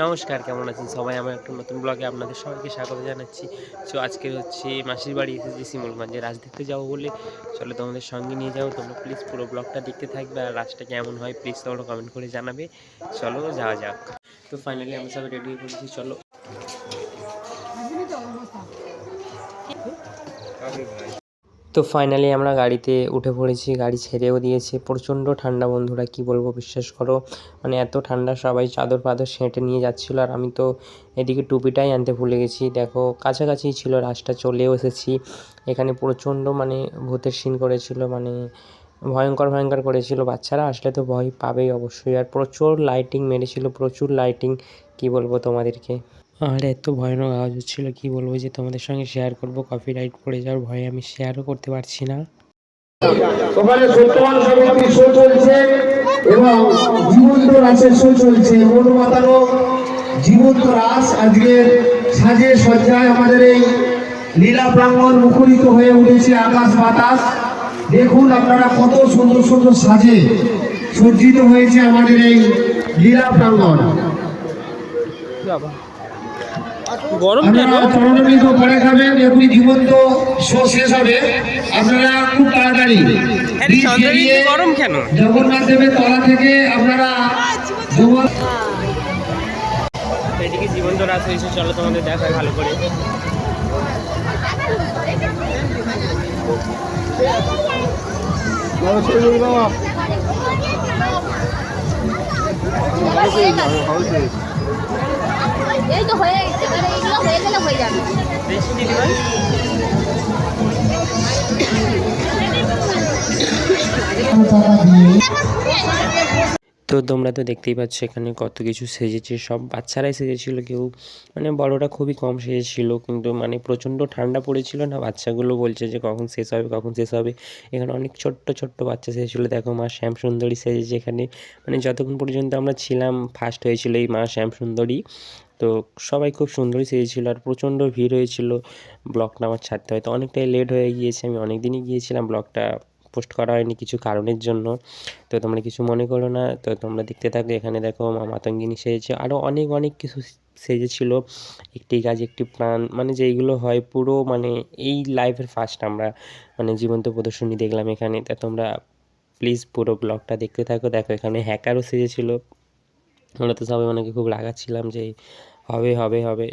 নমস্কার কেমন আছেন সবাই? আমার একটা নতুন ব্লগে আপনাদের সবাইকে স্বাগত জানাচ্ছি। সো আজকে হচ্ছে মাসির বাড়ি এসেছি শিমলগঞ্জে রাজ দেখতে যাব বলে। চলো তোমাদের সঙ্গে নিয়ে যাও তোমরা প্লিজ পুরো ব্লগটা দেখতে থাকবে আর রাজটা কেমন হয় প্লিজ তোমরা কমেন্ট করে জানাবে। চলো যাওয়া যাক। তো ফাইনালি আমরা সবাই রেডি পড়েছি চলো। তো ফাইনালি আমরা গাড়িতে উঠে পড়েছি, গাড়ি ছেড়েও দিয়েছে। প্রচণ্ড ঠান্ডা বন্ধুরা, কি বলব বিশ্বাস করো। মানে এত ঠান্ডা, সবাই চাদর পাদর সেঁটে নিয়ে যাচ্ছিল আর আমি তো এদিকে টুপিটাই আনতে ভুলে গেছি। দেখো, কাছাকাছি ছিল, রাস্তা চলেও এসেছি। এখানে প্রচণ্ড মানে ভূতের সিন করেছিল মানে ভয়ঙ্কর ভয়ঙ্কর করেছিল। বাচ্চারা আসলে তো ভয় পাবেই অবশ্যই। আর প্রচুর লাইটিং মেরেছিল, প্রচুর লাইটিং কি বলব তোমাদেরকে? আর, এত ভয়ানক আওয়াজ হচ্ছিল, কি বলব যে তোমাদের সঙ্গে শেয়ার করব কপিরাইট পড়ে যাওয়ার ভয়ে আমি শেয়ারও করতে পারছি না। ওখানে সত্যবান সমিতির শো চলছে, এবং জীবন্ত রাসের শো চলছে। মন জীবন্ত রাস আজকের সাজে সজ্জায় আমাদের এই লীলা প্রাঙ্গণ মুখরিত হয়ে উঠেছে আকাশ বাতাস। দেখুন আপনারা কত সুন্দর সুন্দর সাজে সজ্জিত হয়েছে আমাদের এই লীলা প্রাঙ্গণ। গরম পরে খাবেন এখনই জীবন্ত শো শেষ হবে। আপনারা খুব তাড়াতাড়ি গরম কেন? জগন্নাথ দেবের তলা থেকে আপনারা জগৎ এদিকে জীবন্ত রাত হয়েছে চলো তোমাদের দেখায় ভালো করে। এই তো হয়ে গেছে এবারে এইগুলো হয়ে গেলে হয়ে যাবে। বেশি দিদিভাই তো তোমরা তো দেখতেই পাচ্ছ এখানে কত কিছু সেজেছে। সব বাচ্চারাই সেজেছিল, কেউ মানে বড়রা খুবই কম সেজেছিল, কিন্তু মানে প্রচণ্ড ঠান্ডা পড়েছিল না? বাচ্চাগুলো বলছে যে কখন শেষ হবে, কখন শেষ হবে। এখানে অনেক ছোট্ট ছোট্ট বাচ্চা সেজেছিলো। দেখো মা শ্যাম সুন্দরী সেজেছে এখানে। মানে যতক্ষণ পর্যন্ত আমরা ছিলাম ফার্স্ট হয়েছিল এই মা শ্যাম সুন্দরী তো সবাই খুব সুন্দরই সেজেছিলো আর প্রচণ্ড ভিড় হয়েছিল। ব্লগটা আমার ছাড়তে হয়তো অনেকটাই লেট হয়ে গিয়েছে। আমি অনেক দিনই গিয়েছিলাম ব্লগটা পোস্ট করা হয়নি কিছু কারণের জন্য। তো তোমরা কিছু মনে করো না। তো তোমরা দেখতে থাকো, এখানে দেখো মাতঙ্গিনী সেজেছে। আরও অনেক অনেক কিছু সেজেছিল। একটি গাছ, একটি প্রাণ মানে যেইগুলো হয় পুরো মানে এই লাইফের ফার্স্ট আমরা মানে জীবন্ত প্রদর্শনী দেখলাম এখানে। তা তোমরা প্লিজ পুরো ব্লগটা দেখতে থাকো। দেখো এখানে হ্যাকারও সেজেছিল। আমরা তো সবাই অনেকে খুব রাগাচ্ছিলাম যে হবে হবে হবে।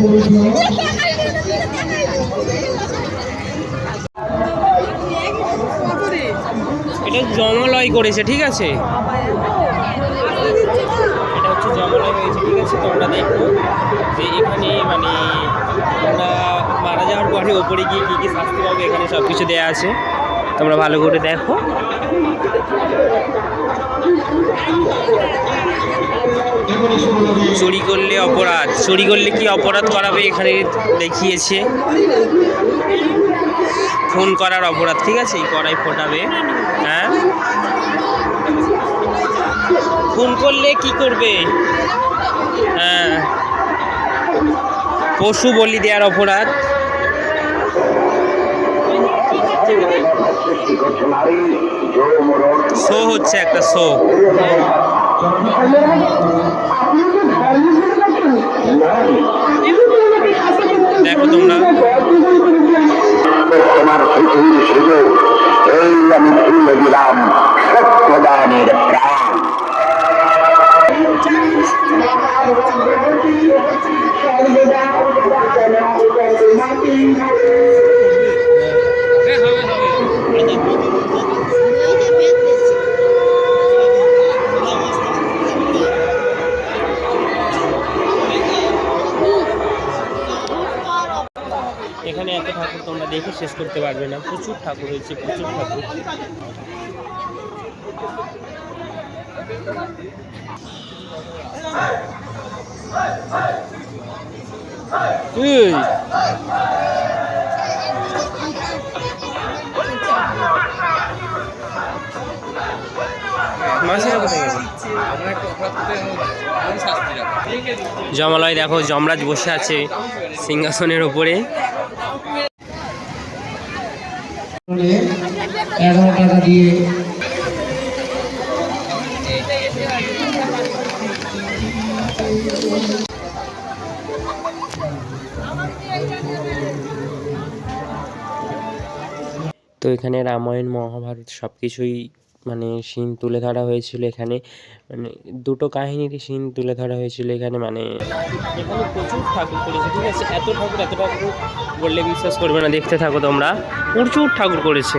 করেছিল এটা জমালয় করেছে, ঠিক আছে? এটা হচ্ছে জমালয় হয়েছে, ঠিক আছে? তোমরা দেখো যে এখানে মানে তোমরা মারা যাওয়ার পরে ওপরে গিয়ে কী কী শাস্তি পাবো এখানে সব কিছু দেওয়া আছে। তোমরা ভালো করে দেখো। চুরি করলে অপরাধ। চুরি করলে কি অপরাধ করাবে এখানে দেখিয়েছে। ফোন করার অপরাধ, ঠিক আছে? এই কড়াই ফোটাবে হ্যাঁ? ফোন করলে কি করবে? হ্যাঁ। পশু বলি দেওয়ার অপরাধ। শো হচ্ছে একটা শো। দেখো তোমরা। তোমার স্মৃতি হিসেবে এই আমি ভুলে দিলাম দেখে শেষ করতে পারবে না। প্রচুর ঠাকুর হয়েছে, প্রচুর ঠাকুর। জমালয় দেখো, যমরাজ বসে আছে সিংহাসনের ওপরে। করে এগারো টাকা দিয়ে। তো এখানে রামায়ণ মহাভারত সব কিছুই মানে সিন তুলে ধরা হয়েছিল এখানে। মানে দুটো কাহিনীরই সিন তুলে ধরা হয়েছিল এখানে মানে এখানে প্রচুর ঠাকুর করেছে, ঠিক আছে? এত ঠাকুর এত ঠাকুর বললে বিশ্বাস করবে না, দেখতে থাকো তোমরা। প্রচুর ঠাকুর করেছে।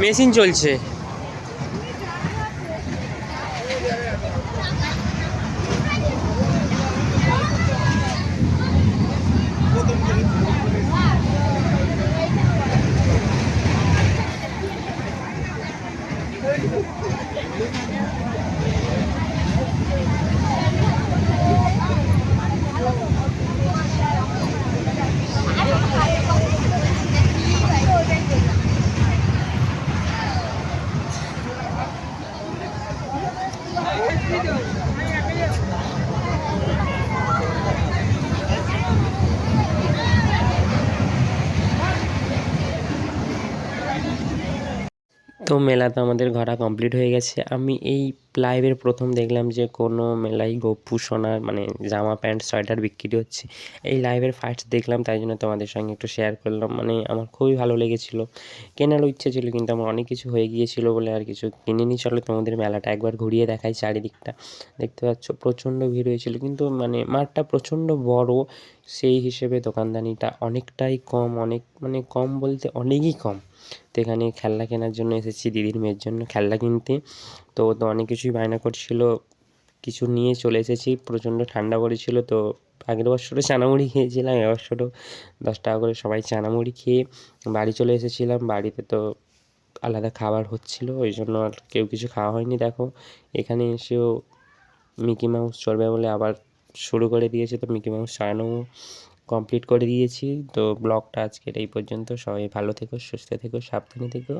মেশিন চলছে। তো মেলা তো আমাদের ঘোরা কমপ্লিট হয়ে গেছে। আমি এই লাইভের প্রথম দেখলাম যে কোনো মেলায় গপ্পু সোনার মানে জামা প্যান্ট সোয়েটার বিক্রি হচ্ছে। এই লাইভের ফার্স্ট দেখলাম, তাই জন্য তোমাদের সঙ্গে একটু শেয়ার করলাম। মানে আমার খুবই ভালো লেগেছিলো। কেনারও ইচ্ছে ছিল, কিন্তু আমার অনেক কিছু হয়ে গিয়েছিল বলে আর কিছু কিনিনি চলো তোমাদের মেলাটা একবার ঘুরিয়ে দেখাই চারিদিকটা। দেখতে পাচ্ছ, প্রচণ্ড ভিড় হয়েছিল, কিন্তু মানে মাঠটা প্রচণ্ড বড়। সেই হিসেবে দোকানদানিটা অনেকটাই কম, অনেক মানে কম বলতে অনেকই কম। তো এখানে খেলনা কেনার জন্য এসেছি, দিদির মেয়ের জন্য খেলনা কিনতে। তো তো অনেক কিছুই বায়না করছিল, কিছু নিয়ে চলে এসেছি, প্রচণ্ড ঠান্ডা পড়েছিল। তো আগের বছরও চানামুড়ি খেয়েছিলাম এবছরও দশ টাকা করে সবাই চানামুড়ি খেয়ে বাড়ি চলে এসেছিলাম। বাড়িতে তো আলাদা খাবার হচ্ছিল, ওই জন্য আর কেউ কিছু খাওয়া হয়নি, দেখো। এখানে এসেও মিকি মাউস চড়বে বলে আবার শুরু করে দিয়েছে, তো মিকি মাউস চড়ানোও কমপ্লিট করে দিয়েছি। তো ব্লগটা আজকের এই পর্যন্ত। সবাই ভালো থেকো, সুস্থ থেকো, সাবধানে থেকো,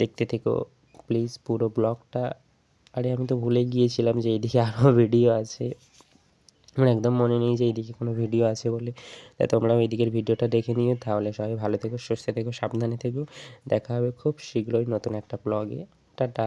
দেখতে থেকো। প্লিজ পুরো ব্লগটা। আরে, আমি তো ভুলে গিয়েছিলাম যে এইদিকে আরও ভিডিও আছে। আমার একদম মনে নেই যে এইদিকে কোনো ভিডিও আছে বলে। তাই তোমরা ওই দিকের ভিডিওটা দেখে নিও। তাহলে সবাই ভালো থেকো, সুস্থ থেকো, সাবধানে থেকো। দেখা হবে খুব শীঘ্রই নতুন একটা ব্লগে টাটা!